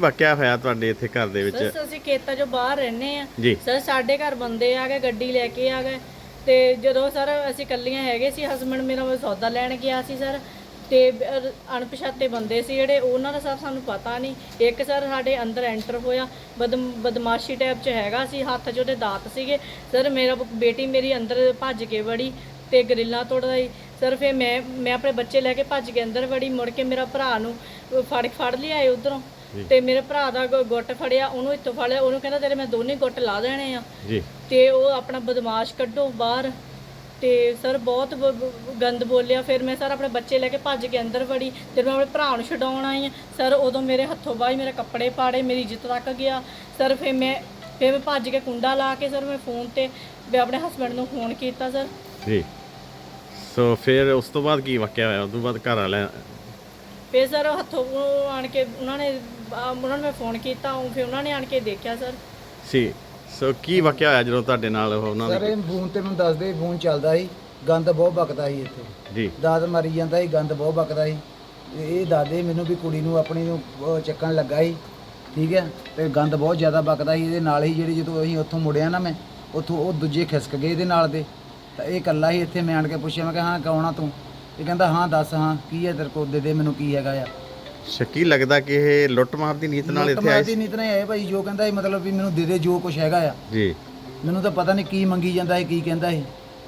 ਵਾਕਿਆ ਹੋਇਆ ਤੁਹਾਡੇ ਇੱਥੇ ਘਰ ਦੇ ਵਿੱਚ? ਸਰ ਅਸੀਂ ਖੇਤਾਂ 'ਚੋਂ ਬਾਹਰ ਰਹਿੰਦੇ ਆ ਜੀ। ਸਰ ਸਾਡੇ ਘਰ ਬੰਦੇ ਆ ਗਏ ਗੱਡੀ ਲੈ ਕੇ ਆ ਗਏ। ਤੇ ਜਦੋਂ ਸਰ ਅਸੀਂ ਕੱਲੀਆਂ ਹੈਗੇ ਸੀ ਹਸਬੰਡ ਮੇਰਾ ਉਹ ਸੌਦਾ ਲੈਣ ਗਿਆ ਸੀ ਸਰ। ਤੇ ਅਣਪਛਾਤੇ ਬੰਦੇ ਸੀ ਜਿਹੜੇ ਉਹਨਾਂ ਦਾ ਸਰ ਸਾਨੂੰ ਪਤਾ ਨਹੀਂ। ਇੱਕ ਸਰ ਸਾਡੇ ਅੰਦਰ ਐਂਟਰ ਹੋਇਆ ਬਦਮ ਬਦਮਾਸ਼ੀ ਟਾਈਪ 'ਚ ਹੈਗਾ ਸੀ ਹੱਥ 'ਚ ਉਹਦੇ ਦਾਤ ਸੀਗੇ। ਸਰ ਮੇਰਾ ਬ- ਬੇਟੀ ਮੇਰੀ ਅੰਦਰ ਭੱਜ ਕੇ ਵੜੀ ਤੇ ਗਰਿੱਲਾਂ ਤੋੜਾਈ। ਸਰ ਫਿਰ ਮੈਂ ਮੈਂ ਆਪਣੇ ਬੱਚੇ ਲੈ ਕੇ ਭੱਜ ਕੇ ਅੰਦਰ ਵੜੀ ਮੁੜ ਕੇ ਮੇਰਾ ਭਰਾ ਨੂੰ ਫੜ ਫੜ ਲਿਆਏ ਉਧਰੋਂ। ਤੇ ਮੇਰੇ ਭਰਾ ਦਾ ਗ- ਗੁੱਟ ਫੜਿਆ ਉਹਨੂੰ ਇੱਥੋਂ ਫੜ ਲਿਆ ਉਹਨੂੰ ਕਹਿੰਦਾ ਤੇਰੇ ਮੈਂ ਦੋਨੇ ਗੁੱਟ ਲਾ ਦੇਣੇ ਆ। ਜੀ। ਤੇ ਉਹ ਆਪਣਾ ਬਦਮਾਸ਼ ਕੱਢੋ ਬਾਹਰ। ਤੇ ਸਰ ਬਹੁਤ ਬ- ਬ- ਗੰਦ ਬੋਲਿਆ ਫਿਰ ਮੈਂ ਸਰ ਆਪਣੇ ਬੱਚੇ ਲੈ ਕੇ ਭੱਜ ਕੇ ਅੰਦਰ ਵੜੀ ਤੇ ਮੈਂ ਆਪਣੇ ਭਰਾ ਨੂੰ ਛਡਾਉਣ ਆਈ ਹਾਂ। ਸਰ ਉਦੋਂ ਮੇਰੇ ਹੱਥੋਂ ਬਾਈ ਮੇਰੇ ਕੱਪੜੇ ਪਾੜੇ ਮੇਰੀ ਇੱਜ਼ਤ ਤੱਕ ਗਿਆ। ਸਰ ਫਿਰ ਮੈਂ ਫਿਰ ਮੈਂ ਭੱਜ ਕੇ ਕੁੰਡਾ ਲਾ ਕੇ ਸਰ ਮੈਂ ਫੋਨ ਤੇ ਮੈਂ ਆਪਣੇ ਹਸਬੰਡ ਨੂੰ ਫੋਨ ਕੀਤਾ ਸਰ। ਜੀ। ਸੋ ਫਿਰ ਉਸ ਤੋਂ ਬਾਅਦ ਕੀ ਵਾਕਿਆ ਹੋਇਆ? ਉਸ ਤੋਂ ਬਾਅਦ ਘਰ ਵਾਲਿਆਂ ਫਿਰ ਸਰ ਹੱਥੋਂ ਉਹ ਆਣ ਕੇ ਉਹਨਾਂ ਨੇ ਉਹਨਾਂ ਨੂੰ ਮੈਂ ਫੋਨ ਕੀਤਾ ਉਹ ਫਿਰ ਉਹਨਾਂ ਨੇ ਆਣ ਕੇ ਦੇਖਿਆ ਸਰ। ਸੀ। ਸੋ ਕੀ ਵਾਕਿਆ ਹੋਇਆ ਜਦੋਂ ਤੁਹਾਡੇ ਨਾਲ ਉਹ ਉਹਨਾਂ ਸਰ ਇਹ ਫੋਨ ਤੇ ਮੈਨੂੰ ਦੱਸਦੇ ਫੋਨ ਚੱਲਦਾ ਸੀ ਗੰਦ ਬਹੁਤ ਬਕਦਾ ਸੀ ਇੱਥੇ। ਜੀ। ਦਾਦ ਮਾਰੀ ਜਾਂਦਾ ਸੀ ਗੰਦ ਬਹੁਤ ਬਕਦਾ ਸੀ। ਤੇ ਇਹ ਦਾਦੇ ਮੈਨੂੰ ਵੀ ਕੁੜੀ ਨੂੰ ਆਪਣੀ ਨੂੰ ਚੱਕਣ ਲੱਗਾ ਸੀ ਠੀਕ ਹੈ? ਤੇ ਗੰਦ ਬਹੁਤ ਜ਼ਿਆਦਾ ਬਕਦਾ ਸੀ ਇਹਦੇ ਨਾਲ ਹੀ ਜਿਹੜੀ ਜਦੋਂ ਅਸੀਂ ਉੱਥੋਂ ਮੁੜਿਆ ਨਾ ਮੈਂ ਉੱਥੋਂ ਉਹ ਦੂਜੇ ਖਿਸਕ ਗਏ ਇਹਦੇ ਨਾਲ ਦੇ। ਤਾਂ ਇਹ ਇਕੱਲਾ ਹੀ ਇੱਥੇ ਮੈਂ ਆਣ ਕੇ ਪੁੱਛਿਆ ਮੈਂ ਕਿਹਾ ਹਾਂ ਕੌਣ ਆ ਤੂੰ? ਇਹ ਕਹਿੰਦਾ ਹਾਂ ਦੱਸ ਹਾਂ ਕੀ ਹੈ ਤੇਰੇ ਕੋਲ? ਦੇ ਦੇ ਮੈਨੂੰ ਕੀ ਹੈਗਾ ਆ? ਸ਼ੱਕੀ ਲੱਗਦਾ ਕਿ ਇਹ ਲੁੱਟ ਮਾਰ ਦੀ ਨੀਤ ਨਾਲ ਇੱਥੇ ਆਏ ਮਾਰਦੀ ਨੀਤ ਨਹੀਂ ਆਏ ਭਾਈ ਜੋ ਕਹਿੰਦਾ ਸੀ ਮਤਲਬ ਵੀ ਮੈਨੂੰ ਦੇ ਦੇ ਜੋ ਕੁਝ ਹੈਗਾ ਆ। ਜੀ। ਮੈਨੂੰ ਤਾਂ ਪਤਾ ਨਹੀਂ ਕੀ ਮੰਗੀ ਜਾਂਦਾ ਹੈ ਕੀ ਕਹਿੰਦਾ ਹੈ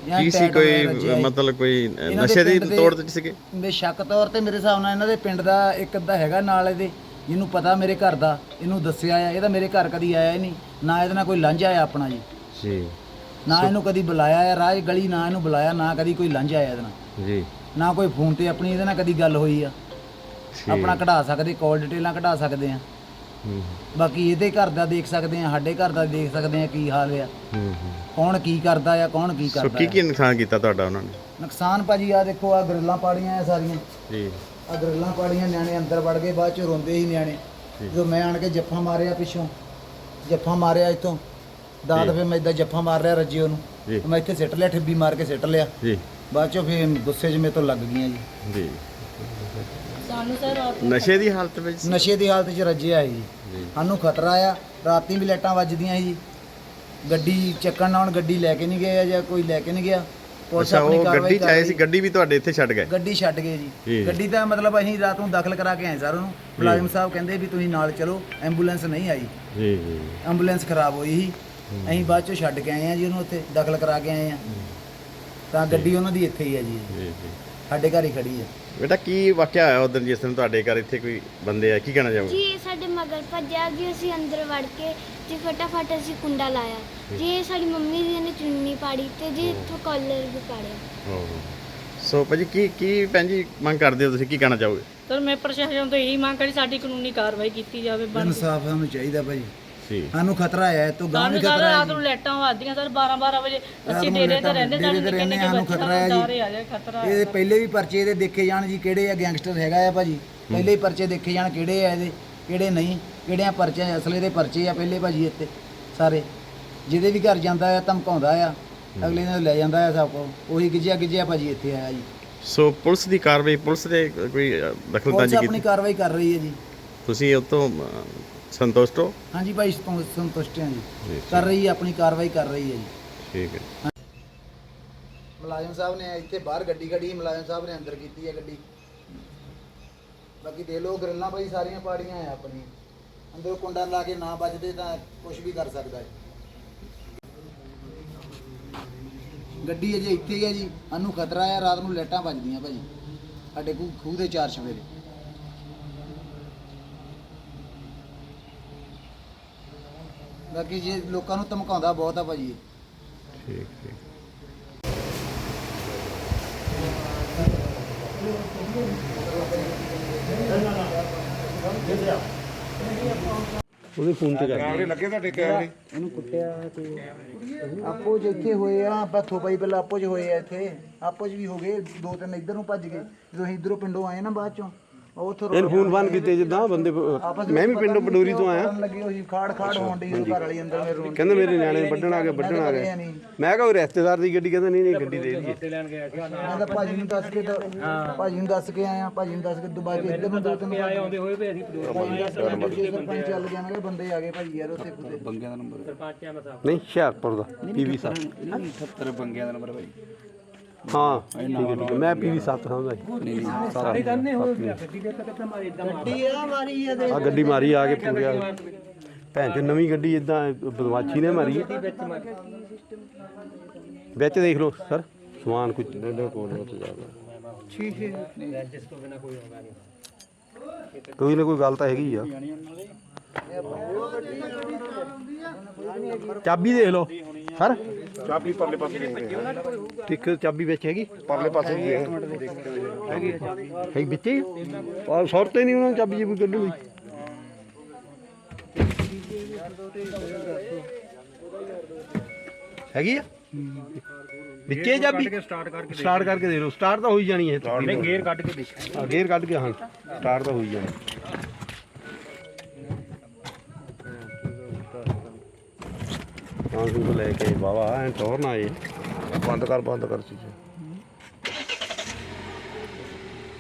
ਜਾਂ ਕੀ ਸੀ ਕੋਈ ਰੱਜਿਆ ਸੀ। ਮਤਲਬ ਕੋਈ ਇਹਨਾਂ ਦੇ ਨਸ਼ੇ ਦੀ ਪਿੰਡ ਦੇ- ਤੋੜ ਤੇ ਸੀਗੇ? ਮੇਰੇ ਸ਼ੱਕ ਤੌਰ ਤੇ ਮੇਰੇ ਹਿਸਾਬ ਨਾਲ ਇਹਨਾਂ ਦੇ ਪਿੰਡ ਦਾ ਇੱਕ ਅੱਧਾ ਹੈਗਾ ਨਾਲ ਇਹਦੇ। ਜਿਹਨੂੰ ਪਤਾ ਮੇਰੇ ਘਰ ਦਾ ਇਹਨੂੰ ਦੱਸਿਆ ਆ। ਇਹਦਾ ਮੇਰੇ ਘਰ ਕਦੀ ਆਇਆ ਹੀ ਨਹੀਂ। ਨਾ ਇਹਦੇ ਨਾਲ ਕੋਈ ਲਾਂਝਾ ਆ ਆਪਣਾ ਜੀ। ਜੀ। ਨਾ ਇਹਨੂੰ ਕਦੀ ਬੁਲਾਇਆ ਆ ਰਾਜ ਗਲੀ ਨਾ ਇਹਨੂੰ ਬੁਲਾਇਆ ਨਾ ਕਦੀ ਕੋਈ ਲਾਂਝਾ ਆਇਆ ਇਹਦੇ ਨਾਲ। ਜੀ। ਨਾ ਕੋਈ ਫੋਨ ਤੇ ਆਪਣੀ ਇਹਦੇ ਨਾਲ ਕਦੀ ਗੱਲ ਹੋਈ ਆ। ਆਪਣਾ ਕਢਾ ਸਕਦੇ ਕਾਲ ਡਿਟੇਲਾਂ ਕਢਾ ਸਕਦੇ ਆ ਹੂੰ ਬਾਕੀ ਇਹਦੇ ਘਰ ਦਾ ਦੇਖ ਸਕਦੇ ਆ ਸਾਡੇ ਘਰ ਦਾ ਦੇਖ ਸਕਦੇ ਆ ਕੀ ਹਾਲ ਆ। ਕੌਣ ਕੀ ਕਰਦਾ ਆ ਕੌਣ ਕੀ ਸੋ ਕਰਦਾ ਕੀ ਕੀ ਨੁਕਸਾਨ ਕੀਤਾ ਤੁਹਾਡਾ ਉਹਨਾਂ ਨੇ? ਨੁਕਸਾਨ ਭਾਜੀ ਆ ਦੇਖੋ ਆ ਗਰਿੱਲਾਂ ਪਾੜੀਆਂ ਆ ਸਾਰੀਆਂ। ਜੀ। ਆ ਗਰਿੱਲਾਂ ਪਾੜੀਆਂ ਨਿਆਣੇ ਅੰਦਰ ਵੜ ਗਏ ਬਾਅਦ ਚ ਰੋਂਦੇ ਹੀ ਨਿਆਣੇ। ਜਦੋਂ ਮੈਂ ਆਣ ਕੇ ਜੱਫਾ ਮਾਰਿਆ ਪਿੱਛੋਂ ਜੱਫਾ ਮਾਰਿਆ ਇੱਥੋਂ ਦਾਦ ਫਿਰ ਮੈਂ ਇਦਾਂ ਜੱਫਾ ਮਾਰ ਰਿਹਾ ਰੱਜੀ ਉਹਨੂੰ। ਜੀ। ਤੇ ਮੈਂ ਇੱਥੇ ਸਿੱਟ ਲਿਆ ਠੱਬੀ ਮਾਰ ਕੇ ਸਿੱਟ ਲਿਆ। ਜੀ। ਬਾਅਦ ਚੋਂ ਫਿਰ ਗੁੱਸੇ 'ਚ ਮੇਰੇ ਤੋਂ ਲੱਗ ਗਈਆਂ ਜੀ। ਜੀ। ਸਾਨੂੰ ਸਰ ਰਾਤ ਨਸ਼ੇ ਦੀ ਹਾਲਤ ਵਿੱਚ ਸੀ? ਨਸ਼ੇ ਦੀ ਹਾਲਤ 'ਚ ਰੱਜੇ ਆਏ ਜੀ। ਜੀ। ਸਾਨੂੰ ਖਤਰਾ ਆ ਰਾਤੀ ਵੀ ਲਾਈਟਾਂ ਵੱਜਦੀਆਂ ਸੀ। ਜੀ ਗੱਡੀ ਚੱਕਣ ਨਾਲ ਗੱਡੀ ਲੈ ਕੇ ਨਹੀਂ ਗਏ ਆ ਜਾਂ ਕੋਈ ਲੈ ਕੇ ਨਹੀਂ ਗਿਆ। ਪੁਲਿਸ ਅੱਛਾ ਆਪਣੀ ਉਹ ਕਾਰਵਾਈ ਗੱਡੀ ਚ ਕਰ ਆਏ ਰਹੀ। ਸੀ ਗੱਡੀ ਵੀ ਤੁਹਾਡੇ ਇੱਥੇ ਛੱਡ ਗਏ? ਗੱਡੀ ਛੱਡ ਗਏ ਜੀ। ਜੀ। ਗੱਡੀ ਦਾ ਮਤਲਬ ਅਸੀਂ ਰਾਤ ਨੂੰ ਦਾਖਲ ਕਰਾ ਕੇ ਆਏ ਸਰ ਉਹਨੂੰ। ਮੁਲਾਜ਼ਮ ਸਾਹਿਬ ਕਹਿੰਦੇ ਵੀ ਤੁਸੀਂ ਨਾਲ ਚਲੋ ਐਂਬੂਲੈਂਸ ਨਹੀਂ ਆਈ। ਜੀ ਜੀ। ਐਂਬੂਲੈਂਸ ਖਰਾਬ ਹੋਈ ਸੀ। ਅਸੀਂ ਬਾਅਦ ਚੋਂ ਛੱਡ ਕੇ ਆਏ ਆ ਜੀ ਉਹਨੂੰ ਉੱਥੇ ਦਾਖਲ ਕਰਾ ਕੇ ਆਏ ਆ। ਤਾਂ ਗੱਡੀ ਉਹਨਾਂ ਦੀ ਇੱਥੇ ਹੀ ਹੈ ਜੀ। ਜੀ ਜੀ। ਸਾਡੇ ਘਰ ਹੀ ਖੜੀ ਹੈ। ਬੇਟਾ ਕੀ ਵਾਕਿਆ ਹੋਇਆ ਉਦੋਂ ਜਿਸ ਦਿਨ ਤੁਹਾਡੇ ਘਰ ਇੱਥੇ ਕੋਈ ਬੰਦੇ ਆ ਕੀ ਕਹਿਣਾ ਚਾਹੋਗੇ? ਜੀ ਇਹ ਸਾਡੇ ਮਗਰ ਭੱਜਿਆ ਜੀ ਅਸੀਂ ਅੰਦਰ ਵੜ ਕੇ ਤੇ ਫਟਾਫਟ ਅਸੀਂ ਕੁੰਡਾ ਲਾਇਆ। ਜੀ। ਇਹ ਸਾਡੀ ਮੰਮੀ ਜੀ ਨੇ ਚੁੰਨੀ ਪਾੜੀ ਤੇ ਜੀ ਇੱਥੋਂ ਕਾਲਰ ਵੀ ਪਾੜਿਆ। ਓਹ। ਸੋ ਭਾਜੀ ਕੀ ਕੀ ਭੈਣ ਜੀ ਮੰਗ ਕਰਦੇ ਹੋ ਤੁਸੀਂ? ਕੀ ਕਹਿਣਾ ਚਾਹੋਗੇ? ਸਰ ਮੈਂ ਪ੍ਰਸ਼ਾਸਨ ਤੋਂ ਇਹੀ ਮੰਗ ਕਰੀ ਸਾਡੀ ਕਾਨੂੰਨੀ ਕਾਰਵਾਈ ਕੀਤੀ ਜਾਵੇ ਬਣ ਇਨਸਾਫ ਸਾਨੂੰ ਚਾਹੀਦਾ ਭਾਈ ਜੀ ਸਾਨੂੰ ਖਤਰਾ ਹੈ ਤੋਂ ਗਾਂ ਸਾਨੂੰ ਸਰ ਖਤਰਾ ਹੈ ਰਾਤ ਨੂੰ ਲਾਈਟਾਂ ਵੱਜਦੀਆਂ ਸਰ 12 12 ਵਜੇ ਅਸੀਂ ਨੂੰ ਡੇਰੇ ਤੇ ਰਹਿੰਦੇ ਸਾਨੂੰ ਨਿੱਕੇ ਨਿੱਕੇ ਸਾਨੂੰ ਬੱਚੇ ਖਤਰਾ ਹੈ ਸਾਨੂੰ ਜੀ। ਡਰ ਆ ਜਾਏ ਖਤਰਾ ਇਹਦੇ ਪਹਿਲੇ ਵੀ ਪਰਚੇ ਇਹਦੇ ਦੇਖੇ ਜਾਣ ਜੀ ਕਿਹੜੇ ਆ ਗੈਂਗਸਟਰ ਹੈਗਾ ਆ ਭਾਜੀ? ਪਹਿਲੇ ਹੀ ਪਰਚੇ ਦੇਖੇ ਜਾਣ ਕਿਹੜੇ ਆ ਇਹਦੇ ਕਿਹੜੇ ਨਹੀਂ ਕਿਹੜਿਆਂ ਪਰਚੇ ਅਸਲੇ ਦੇ ਪਰਚੇ ਆ ਪਹਿਲੇ ਭਾਜੀ ਇੱਥੇ ਸਾਰੇ। ਜਿਹਦੇ ਵੀ ਘਰ ਜਾਂਦਾ ਆ ਧਮਕਾਉਂਦਾ ਆ ਅਗਲੇ ਦਿਨ ਲੈ ਜਾਂਦਾ ਆ ਸਭ ਕੋ ਉਹੀ ਗਿੱਜਿਆ ਗਿੱਜਿਆ ਭਾਜੀ ਇੱਥੇ ਆਇਆ ਜੀ। ਸੋ ਪੁਲਿਸ ਦੀ ਕਾਰਵਾਈ ਪੁਲਿਸ ਦੇ ਕੋਈ ਪੁਲਿਸ ਦਖਲਅੰਦਾਜ਼ੀ ਆਪਣੀ ਕੀਤੀ? ਕਾਰਵਾਈ ਕਰ ਰਹੀ ਹੈ ਜੀ। ਤੁਸੀਂ ਉਹ ਤੋਂ ਅ, ਸੰਤੁਸ਼ਟ ਹੋ? ਹਾਂਜੀ ਭਾਈ ਸੰਤੁ- ਸੰਤੁਸ਼ਟ ਹਾਂ ਜੀ। ਜੀ ਕਰ ਰਹੀ ਹੈ ਆਪਣੀ ਕਾਰਵਾਈ ਕਰ ਰਹੀ ਹੈ ਜੀ। ਠੀਕ ਹੈ ਮੁਲਾਜ਼ਮ ਸਾਹਿਬ ਨੇ ਇੱਥੇ ਬਾਹਰ ਗੱਡੀ ਖੜੀ ਮੁਲਾਜ਼ਮ ਸਾਹਿਬ ਨੇ ਅੰਦਰ ਕੀਤੀ ਹੈ ਗੱਡੀ। ਬਾਕੀ ਦੇ ਲੋ ਗਰਿੱਲਾਂ ਭਾਈ ਸਾਰੀਆਂ ਪਾੜੀਆਂ ਆ ਆਪਣੀਆਂ। ਅੰਦਰ ਕੁੰਡਾ ਲਾ ਕੇ ਨਾ ਵੱਜਦੇ ਤਾਂ ਕੁਝ ਵੀ ਕਰ ਸਕਦਾ ਹੈ। ਗੱਡੀ ਅਜੇ ਇੱਥੇ ਹੀ ਹੈ ਜੀ। ਸਾਨੂੰ ਖਤਰਾ ਹੈ ਰਾਤ ਨੂੰ ਲਾਈਟਾਂ ਵੱਜਦੀਆਂ ਭਾਜੀ ਸਾਡੇ ਖੂਹ ਖੂਹ ਦੇ ਚਾਰ ਸਵੇਰੇ ਬਾਕੀ ਜੇ ਲੋਕਾਂ ਨੂੰ ਧਮਕਾਉਂਦਾ ਬਹੁਤ ਆ ਭਾਜੀ। ਇਹ। ਠੀਕ ਠੀਕ। ਉਹਦੇ ਫੋਨ ਤੇ ਕਰ ਇਹਨੂੰ ਕੁੱਟਿਆ ਤੇ ਆਪੋ ਜਿੱਥੇ ਹੋਏ ਆ ਬੱਥੋ ਪਾਈ ਪਹਿਲਾਂ ਆਪੋ ਚ ਹੋਏ ਆ ਇੱਥੇ ਆਪੋ ਚ ਵੀ ਹੋ ਗਏ ਦੋ ਤਿੰਨ ਇੱਧਰ ਨੂੰ ਭੱਜ ਗਏ। ਜਦੋਂ ਅਸੀਂ ਇੱਧਰੋਂ ਪਿੰਡੋਂ ਆਏ ਨਾ ਬਾਅਦ ਚੋਂ। ਇਹਨੂੰ ਫੋਨ ਫਾਨ ਕੀਤੇ ਜਿੱਦਾਂ ਬੰਦੇ ਮੈਂ ਵੀ ਪਿੰਡੋਂ ਪਡੂਰੀ ਤੋਂ ਆਇਆ। ਲੱਗੀ ਹੋਈ ਖਾੜ ਖਾੜ ਹੋਣ ਦੀ ਘਰ ਵਾਲੀ ਅੰਦਰ ਮੇਰੇ ਰੋਣ ਕਹਿੰਦੇ ਮੇਰੇ ਨਿਆਣੇ ਵੱਢਣ ਆ ਗਏ ਵੱਢਣ ਆ ਗਏ। ਮੈਂ ਕਿਹਾ ਉਹ ਰਿਸ਼ਤੇਦਾਰ ਦੀ ਗੱਡੀ ਕਹਿੰਦਾ ਨਹੀਂ ਨਹੀਂ ਗੱਡੀ ਦੇ ਦਈਏ। ਮੈਂ ਤਾਂ ਭਾਜੀ ਨੂੰ ਦੱਸ ਕੇ ਤਾਂ ਭਾਜੀ ਨੂੰ ਦੱਸ ਕੇ ਆਇਆ ਭਾਜੀ ਨੂੰ ਦੱਸ ਕੇ ਦੁਬਾਰਾ ਇੱਧਰ ਨੂੰ ਦੋ ਤਿੰਨ ਆਏ ਆਉਂਦੇ ਹੋਏ ਵੀ ਅਸੀਂ ਸਰਪੰਚ ਚੱਲ ਗਿਆ। ਮੈਂ ਕਿਹਾ ਬੰਦੇ ਆ ਗਏ ਭਾਜੀ ਯਾਰ ਉੱਥੇ ਕੁੱਤੇ ਬੰਗਿਆਂ ਦਾ ਨੰਬਰ। ਨਹੀਂ ਹੁਸ਼ਿਆਰਪੁਰ ਦਾ ਪੀਵੀ 7 ਨਹੀਂ 78 ਬੰਗਿਆਂ ਦਾ ਨੰਬਰ ਭਾਈ ਹਾਂ ਠੀਕ ਹੈ ਠੀਕ ਹੈ। ਮੈਂ ਪੀਵੀ 7 ਸਮਝਦਾ ਸਾਰੇ ਕਰਨੇ ਹੋ ਗੱਡੀ ਦੇ ਤੱਕ ਮਾਰੀ ਇਦਾਂ ਗੱਡੀ ਆ ਮਾਰੀ ਆ ਆ ਗੱਡੀ ਮਾਰੀ ਆ ਕੇ ਪੂਰਿਆ। ਭੈਣ ਚ ਨਵੀਂ ਗੱਡੀ ਇਦਾਂ ਬਦਮਾਸ਼ੀ ਨੇ ਮਾਰੀ। ਵਿੱਚ ਦੇਖ ਲਓ ਸਰ ਸਮਾਨ ਕੁਝ ਡੇਢ ਕੋਲ ਉੱਤੇ ਜਾਦਾ ਠੀਕ ਹੈ। ਕੋਈ ਨਾ ਕੋਈ ਗੱਲ ਤਾਂ ਹੈਗੀ ਆ। ਚਾਬੀ ਦੇਖ ਲਓ। ਸਰ ਚਾਬੀ ਪਰਲੇ ਪਾਸੇ ਆ ਠੀਕ ਚਾਬੀ ਵਿੱਚ ਹੈਗੀ? ਪਰਲੇ ਪਾਸੇ ਹੈ ਹੈ ਵਿੱਚ? ਹੀ ਆ ਸੁਰਤ ਹੀ ਨਹੀਂ ਉਹਨਾਂ ਨੂੰ ਚਾਬੀ ਜੀ ਕੱਢੂ ਦੀ ਹੈਗੀ ਆ? ਵਿੱਚੇ ਚਾਬੀ? ਸਟਾਰਟ ਕਰਕੇ ਸਟਾਰਟ ਕਰਕੇ ਦੇ ਲਓ। ਸਟਾਰਟ ਤਾਂ ਹੋਈ ਜਾਣੀ ਹੈ ਨਹੀਂ ਗੇਅਰ ਕੱਢ ਕੇ ਦੇਖ। ਗੇਅਰ ਕੱਢ ਕੇ ਹਾਂ। ਸਟਾਰਟ ਤਾਂ ਹੋਈ ਜਾਣੀ। ਹਾਂ ਨੂੰ ਲੈ ਕੇ ਬਾਵਾ ਐ ਟੋਰ ਨਾ ਆਏ। ਬੰਦ ਕਰ ਬੰਦ ਕਰ ਸੀ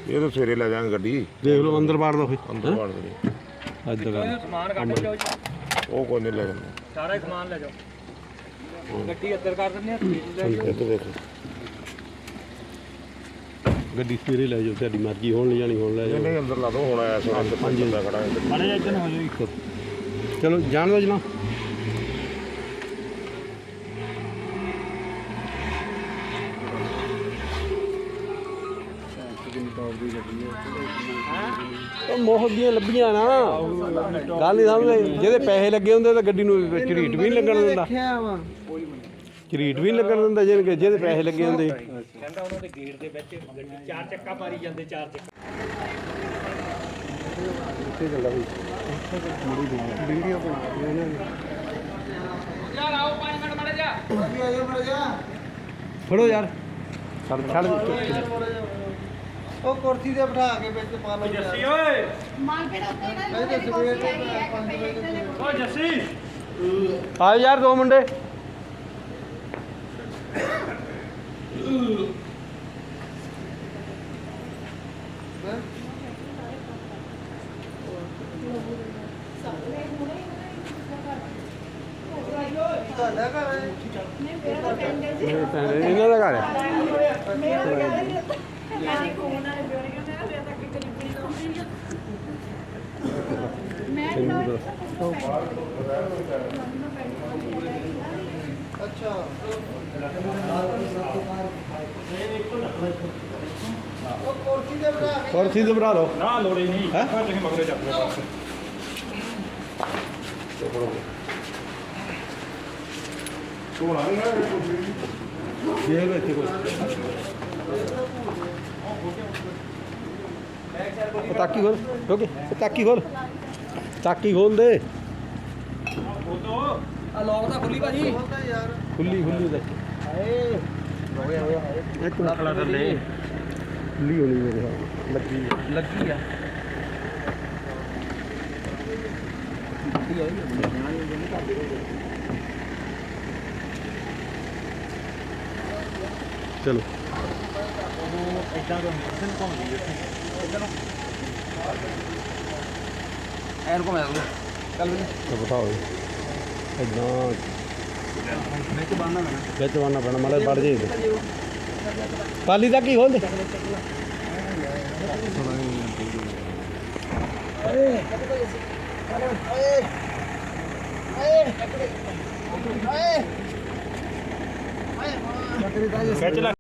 ਇਹ ਤਾਂ ਸਵੇਰੇ ਲੈ ਜਾਾਂਗੇ ਗੱਡੀ। ਦੇਖ ਲਓ ਅੰਦਰ ਬਾੜ ਦੋ ਫਿਰ। ਅੰਦਰ ਵਾੜ ਦੇ ਅੱਜ ਦਾ ਸਮਾਨ ਕੱਢ ਜੀ। ਉਹ ਕੋਈ ਨਹੀਂ ਲੈ ਜਾਂਦਾ ਸਾਰਾ ਹੀ ਸਮਾਨ ਲੈ ਜਾਓ। ਗੱਡੀ ਅੰਦਰ ਕਰ ਦਿੰਦੇ ਆ ਇਹ ਤਾਂ ਦੇਖ। ਗੱਡੀ ਸਵੇਰੇ ਲੈ ਜਾਓ ਤੁਹਾਡੀ ਮਰਜ਼ੀ ਹੋਣ ਲੈ ਜਾਣੀ ਹੋਣ ਲੈ ਜਾਓ ਨਹੀਂ ਅੰਦਰ ਲਾ ਦੋ ਹੁਣ ਆਇਆ ਸੋ ਅੰਦਰ ਪੰਜ ਬੰਦਾ ਖੜਾ ਹੈ। ਮਾੜੇ ਜਿਹਾ ਇੱਧਰ ਹੋ ਜਾਓ ਇੱਕ। ਚਲੋ ਜਾਣ ਦੋ ਜਨਾ ਉਹ ਮੋਹ ਦੀਆਂ ਲੱਭੀਆਂ ਨਾ। ਗੱਲ ਨਹੀਂ ਸਮਝਦੇ। ਜਿਹਦੇ ਪੈਸੇ ਲੱਗੇ ਹੁੰਦੇ ਤਾਂ ਗੱਡੀ ਨੂੰ ਝਰੀਟ ਵੀ ਨਹੀਂ ਲੱਗਣ ਦਿੰਦਾ। ਝਰੀਟ ਵੀ ਨਹੀਂ ਲੱਗਣ ਦਿੰਦਾ ਜਿਹਦੇ ਜਿਹਦੇ ਪੈਸੇ ਲੱਗੇ ਹੁੰਦੇ। ਕਹਿੰਦਾ ਉਹਨਾਂ ਦੇ ਗੇਟ ਦੇ ਵਿੱਚ ਗੱਡੀ ਚਾਰ ਚੱਕਾ ਮਾਰੀ ਜਾਂਦੇ ਚਾਰ ਚੱਕਾ ਫੜੋ ਯਾਰ। ਛੱਡ ਛੱਡ। ਉਹ ਕੁਰਸੀ ਤੇ ਬਿਠਾ ਕੇ ਵਿੱਚ ਪਾ ਲਓ ਜੱਸੀ ਓਏ। ਓ ਓ ਜੱਸੀ ਆਓ ਯਾਰ ਦੋ ਮੁੰਡੇ ਤੁਹਾਡਾ ਘਰ ਹੈ ਇਹਨਾਂ ਦਾ ਘਰ ਹੈ ਅੱਛਾ ਉਹ ਕੁਰਸੀ ਤੇ ਬਿਠਾ ਕੇ ਕੁਰਸੀ ਤੇ ਬਣਾ ਲਓ ਨਾ ਲੋੜੇ ਨਹੀਂ ਹੈਂ? ਤੁਸੀਂ ਮਗਰੇ ਚੱਕ ਲਓ ਜੇ ਵਿੱਚ ਕੋਈ ਪਤਾਕੀ ਖੋਲ ਓਕੇ ਪਤਾਕੀ ਖੋਲ ਤਾਕੀ ਖੋਲ ਦੇ। ਆ ਲੋਕ ਤਾਂ ਖੁੱਲੀ ਭਾਜੀ। ਖੁੱਲੀ ਖੁੱਲੀ ਦੇ ਹਾਏ। ਇੱਕ ਮਿੰਟ ਖੜਾ ਕਰ ਲੈ ਖੁੱਲੀ ਹੋਣੀ ਮੇਰੇ ਖਿਆਲ ਲੱਗੀ ਲੱਗੀ ਆ। ਚਲੋ। ਕੋ ਮੈਂ ਚੱਲ ਵੀ ਤਾਂ ਬਤਾਓ ਇਦਾਂ ਵਿੱਚ ਬੰਨਣਾ ਵਿੱਚ ਵਾਣਾ ਪੈਣਾ ਮਾੜਾ ਵੜ ਜੇ ਪਾਲੀ ਦਾ ਕੀ ਖੋਲ ਦੇ ਖਿੱਚ ਲੈ